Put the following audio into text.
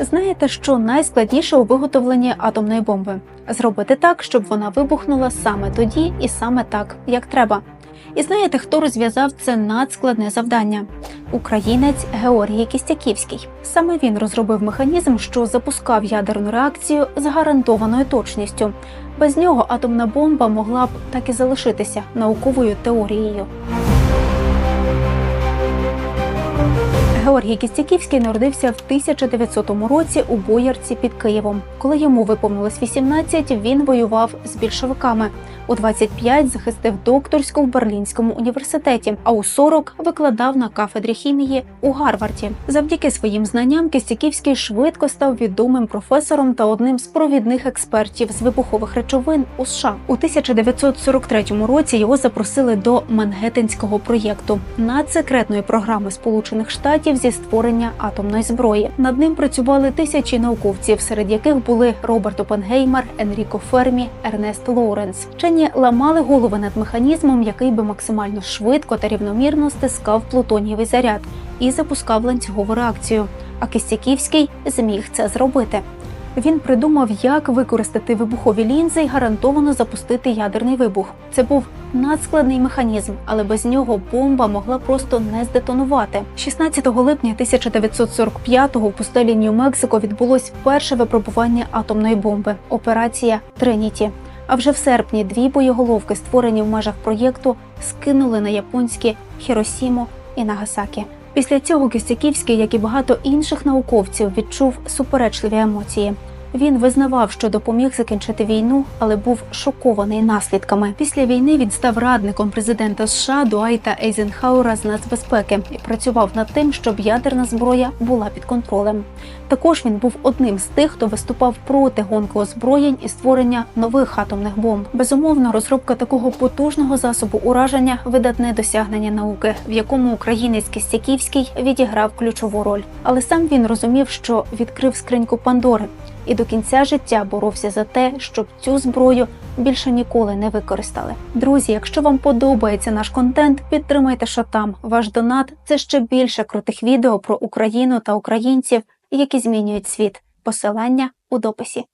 Знаєте, що найскладніше у виготовленні атомної бомби? Зробити так, щоб вона вибухнула саме тоді і саме так, як треба. І знаєте, хто розв'язав це надскладне завдання? Українець Георгій Кістяківський. Саме він розробив механізм, що запускав ядерну реакцію з гарантованою точністю. Без нього атомна бомба могла б так і залишитися науковою теорією. Георгій Кістяківський народився в 1900 році у Боярці під Києвом. Коли йому виповнилось 18, він воював з більшовиками. У 25 захистив докторську в Берлінському університеті, а у 40 викладав на кафедрі хімії у Гарварді. Завдяки своїм знанням Кістяківський швидко став відомим професором та одним з провідних експертів з вибухових речовин у США. У 1943 році його запросили до Мангеттенського проєкту надсекретної програми Сполучених Штатів зі створення атомної зброї. Над ним працювали тисячі науковців, серед яких були Роберт Опенгеймер, Енріко Фермі, Ернест Лоуренс. Вчені ламали голови над механізмом, який би максимально швидко та рівномірно стискав плутонієвий заряд і запускав ланцюгову реакцію. А Кістяківський зміг це зробити. Він придумав, як використати вибухові лінзи і гарантовано запустити ядерний вибух. Це був надскладний механізм, але без нього бомба могла просто не здетонувати. 16 липня 1945-го в пустелі Нью-Мексико відбулось перше випробування атомної бомби операція Триніті. А вже в серпні дві боєголовки, створені в межах проєкту, скинули на японські Хіросіму і Нагасакі. Після цього Кістяківський, як і багато інших науковців, відчув суперечливі емоції. Він визнавав, що допоміг закінчити війну, але був шокований наслідками. Після війни він став радником президента США Дуайта Ейзенхауера з нацбезпеки і працював над тим, щоб ядерна зброя була під контролем. Також він був одним з тих, хто виступав проти гонки озброєнь і створення нових атомних бомб. Безумовно, розробка такого потужного засобу ураження видатне досягнення науки, в якому українець Кістяківський відіграв ключову роль. Але сам він розумів, що відкрив скриньку Пандори і до кінця життя боровся за те, щоб цю зброю більше ніколи не використали. Друзі, якщо вам подобається наш контент, підтримайте Шотам. Ваш донат це ще більше крутих відео про Україну та українців, які змінюють світ. Посилання у дописі.